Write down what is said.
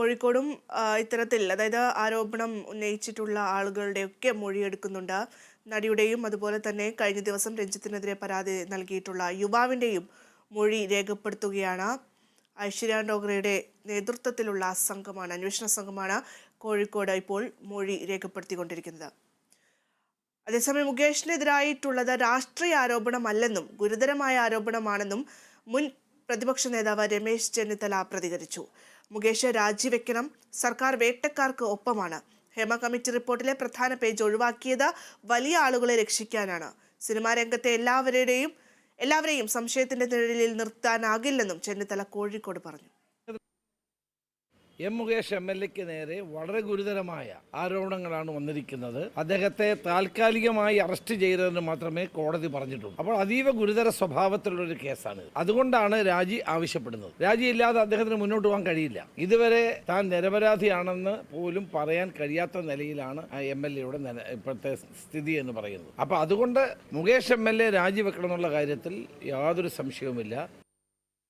കോഴിക്കോടും ഇത്തരത്തിൽ അതായത് ആരോപണം ഉന്നയിച്ചിട്ടുള്ള ആളുകളുടെയൊക്കെ മൊഴിയെടുക്കുന്നുണ്ട്. നടിയുടെയും അതുപോലെ തന്നെ കഴിഞ്ഞ ദിവസം രഞ്ജിത്തിനെതിരെ പരാതി നൽകിയിട്ടുള്ള യുവാവിന്റെയും മൊഴി രേഖപ്പെടുത്തുകയാണ്. ഐശ്വര്യ ഡോഗ്രയുടെ നേതൃത്വത്തിലുള്ള സംഘമാണ് അന്വേഷണ സംഘമാണ് കോഴിക്കോട് ഇപ്പോൾ മൊഴി രേഖപ്പെടുത്തിക്കൊണ്ടിരിക്കുന്നത്. അതേസമയം മുകേഷിനെതിരായിട്ടുള്ളത് രാഷ്ട്രീയ ആരോപണമല്ലെന്നും ഗുരുതരമായ ആരോപണമാണെന്നും മുൻ പ്രതിപക്ഷ നേതാവ് രമേശ് ചെന്നിത്തല പ്രതികരിച്ചു. മുകേഷ് രാജിവെക്കണം. സർക്കാർ വേട്ടക്കാർക്ക് ഒപ്പമാണ്. ഹേമ കമ്മിറ്റി റിപ്പോർട്ടിലെ പ്രധാന പേജ് ഒഴിവാക്കിയത് വലിയ ആളുകളെ രക്ഷിക്കാനാണ്. സിനിമാ രംഗത്തെ എല്ലാവരുടെയും എല്ലാവരെയും സംശയത്തിന്റെ നിഴലിൽ നിർത്താനാകില്ലെന്നും ചെന്നിത്തല കോഴിക്കോട് പറഞ്ഞു. എം മുകേഷ് എം എൽ എക്ക് നേരെ വളരെ ഗുരുതരമായ ആരോപണങ്ങളാണ് വന്നിരിക്കുന്നത്. അദ്ദേഹത്തെ താൽക്കാലികമായി അറസ്റ്റ് ചെയ്തതെന്ന് മാത്രമേ കോടതി പറഞ്ഞിട്ടുള്ളൂ. അപ്പോൾ അതീവ ഗുരുതര സ്വഭാവത്തിലുള്ള ഒരു കേസാണ് അതുകൊണ്ടാണ് രാജി ആവശ്യപ്പെടുന്നത്. രാജിയില്ലാതെ അദ്ദേഹത്തിന് മുന്നോട്ട് പോകാൻ കഴിയില്ല. ഇതുവരെ താൻ നിരപരാധിയാണെന്ന് പോലും പറയാൻ കഴിയാത്ത നിലയിലാണ് ആ എം എൽ എയുടെ ഇപ്പോഴത്തെ സ്ഥിതി എന്ന് പറയുന്നത്. അപ്പോൾ അതുകൊണ്ട് മുകേഷ് എം എൽ എ രാജിവെക്കണം എന്നുള്ള കാര്യത്തിൽ യാതൊരു സംശയവുമില്ല.